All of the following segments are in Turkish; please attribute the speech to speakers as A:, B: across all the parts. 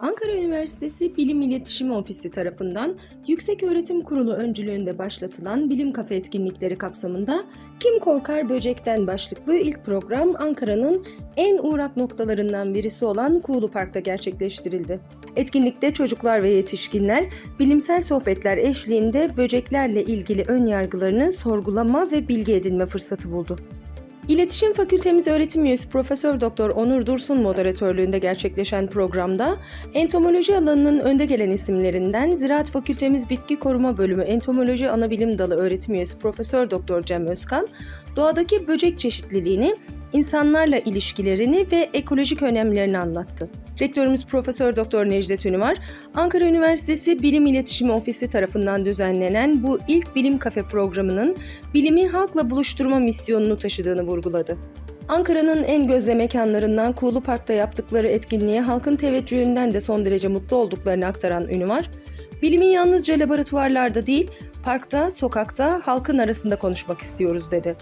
A: Ankara Üniversitesi Bilim İletişimi Ofisi tarafından Yükseköğretim Kurulu öncülüğünde başlatılan Bilim Kafe etkinlikleri kapsamında Kim Korkar Böcek'ten başlıklı ilk program Ankara'nın en uğrak noktalarından birisi olan Kuğulu Park'ta gerçekleştirildi. Etkinlikte çocuklar ve yetişkinler bilimsel sohbetler eşliğinde böceklerle ilgili ön yargılarını sorgulama ve bilgi edinme fırsatı buldu. İletişim Fakültemiz öğretim üyesi Profesör Doktor Onur Dursun moderatörlüğünde gerçekleşen programda entomoloji alanının önde gelen isimlerinden Ziraat Fakültemiz Bitki Koruma Bölümü Entomoloji Anabilim Dalı öğretim üyesi Profesör Doktor Cem Özkan, doğadaki böcek çeşitliliğini, insanlarla ilişkilerini ve ekolojik önemlerini anlattı. Rektörümüz Profesör Doktor Necdet Ünüvar, Ankara Üniversitesi Bilim İletişimi Ofisi tarafından düzenlenen bu ilk bilim kafe programının bilimi halkla buluşturma misyonunu taşıdığını vurguladı. Ankara'nın en gözde mekanlarından Kuğulu Park'ta yaptıkları etkinliğe halkın teveccühünden de son derece mutlu olduklarını aktaran Ünüvar, bilimin yalnızca laboratuvarlarda değil, parkta, sokakta, halkın arasında konuşmak istiyoruz dedi.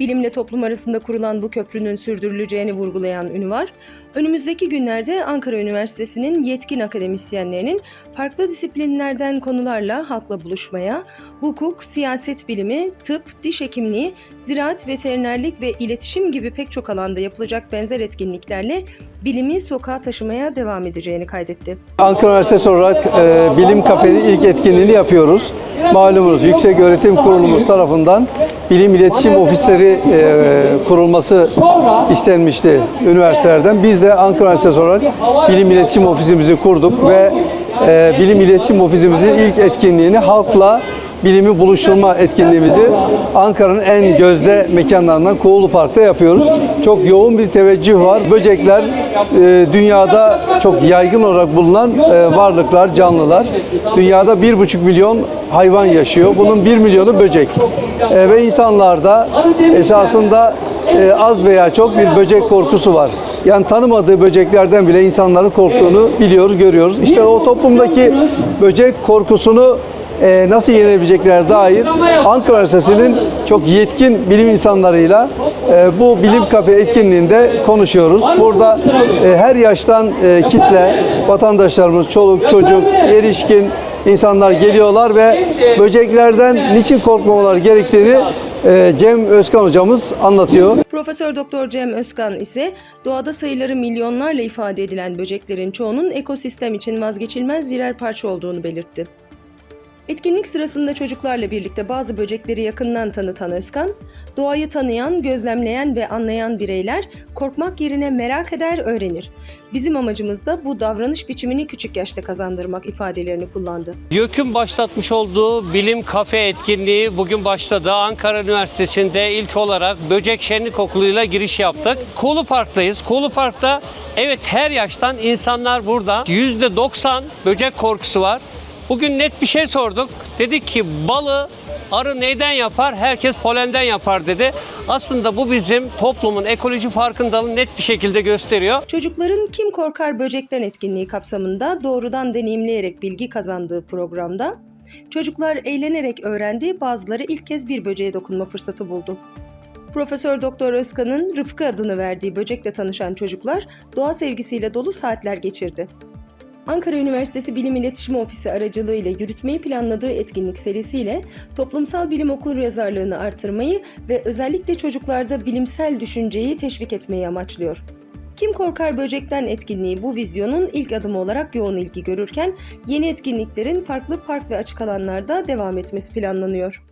A: Bilimle toplum arasında kurulan bu köprünün sürdürüleceğini vurgulayan Ünüvar, önümüzdeki günlerde Ankara Üniversitesi'nin yetkin akademisyenlerinin farklı disiplinlerden konularla halkla buluşmaya, hukuk, siyaset bilimi, tıp, diş hekimliği, ziraat, veterinerlik ve iletişim gibi pek çok alanda yapılacak benzer etkinliklerle bilimi sokağa taşımaya devam edeceğini kaydetti.
B: Ankara Üniversitesi olarak e, Bilim Kafe'nin ilk etkinliğini yapıyoruz. Malumunuz Yüksek Öğretim Kurulumuz tarafından Bilim İletişim Ofisleri e, kurulması istenmişti üniversitelerden. Biz de Ankara Üniversitesi olarak Bilim İletişim Ofisimizi kurduk ve e, Bilim İletişim Ofisimizin ilk etkinliğini halkla bilimi buluşturma etkinliğimizi Ankara'nın en gözde mekanlarından Kuğulu Park'ta yapıyoruz. Çok yoğun bir teveccüh var. Böcekler e, dünyada çok yaygın olarak bulunan e, varlıklar, canlılar. Dünyada 1,5 milyon hayvan yaşıyor. Bunun 1 milyonu böcek. E, ve insanlarda esasında az veya çok bir böcek korkusu var. Yani tanımadığı böceklerden bile insanların korktuğunu biliyoruz, görüyoruz. İşte o toplumdaki böcek korkusunu e, nasıl yenebilecekler dair Ankara Üniversitesi'nin çok yetkin bilim insanlarıyla e, bu bilim kafe etkinliğinde konuşuyoruz. Burada e, her yaştan e, kitle, vatandaşlarımız, çoluk, çocuk, erişkin insanlar geliyorlar ve böceklerden niçin korkmamaları gerektiğini e, Cem Özkan hocamız anlatıyor.
A: Profesör Doktor Cem Özkan ise doğada sayıları milyonlarla ifade edilen böceklerin çoğunun ekosistem için vazgeçilmez birer parça olduğunu belirtti. Etkinlik sırasında çocuklarla birlikte bazı böcekleri yakından tanıtan Özkan, doğayı tanıyan, gözlemleyen ve anlayan bireyler korkmak yerine merak eder, öğrenir. Bizim amacımız da bu davranış biçimini küçük yaşta kazandırmak ifadelerini kullandı.
C: YÖK'ün başlatmış olduğu bilim kafe etkinliği bugün başladı. Ankara Üniversitesi'nde ilk olarak böcek şenlik okuluyla giriş yaptık. Kuğulu Park'tayız. Kuğulu Park'ta evet her yaştan insanlar burada. %90 böcek korkusu var. Bugün net bir şey sorduk. Dedik ki balı arı neyden yapar? Herkes polenden yapar dedi. Aslında bu bizim toplumun ekoloji farkındalığını net bir şekilde gösteriyor.
A: Çocukların Kim Korkar Böcek'ten etkinliği kapsamında doğrudan deneyimleyerek bilgi kazandığı programda çocuklar eğlenerek öğrendi, bazıları ilk kez bir böceğe dokunma fırsatı buldu. Profesör Doktor Özkan'ın Rıfkı adını verdiği böcekle tanışan çocuklar doğa sevgisiyle dolu saatler geçirdi. Ankara Üniversitesi Bilim İletişimi Ofisi aracılığıyla yürütmeyi planladığı etkinlik serisiyle toplumsal bilim okur yazarlığını artırmayı ve özellikle çocuklarda bilimsel düşünceyi teşvik etmeyi amaçlıyor. Kim Korkar Böcek'ten etkinliği bu vizyonun ilk adımı olarak yoğun ilgi görürken yeni etkinliklerin farklı park ve açık alanlarda devam etmesi planlanıyor.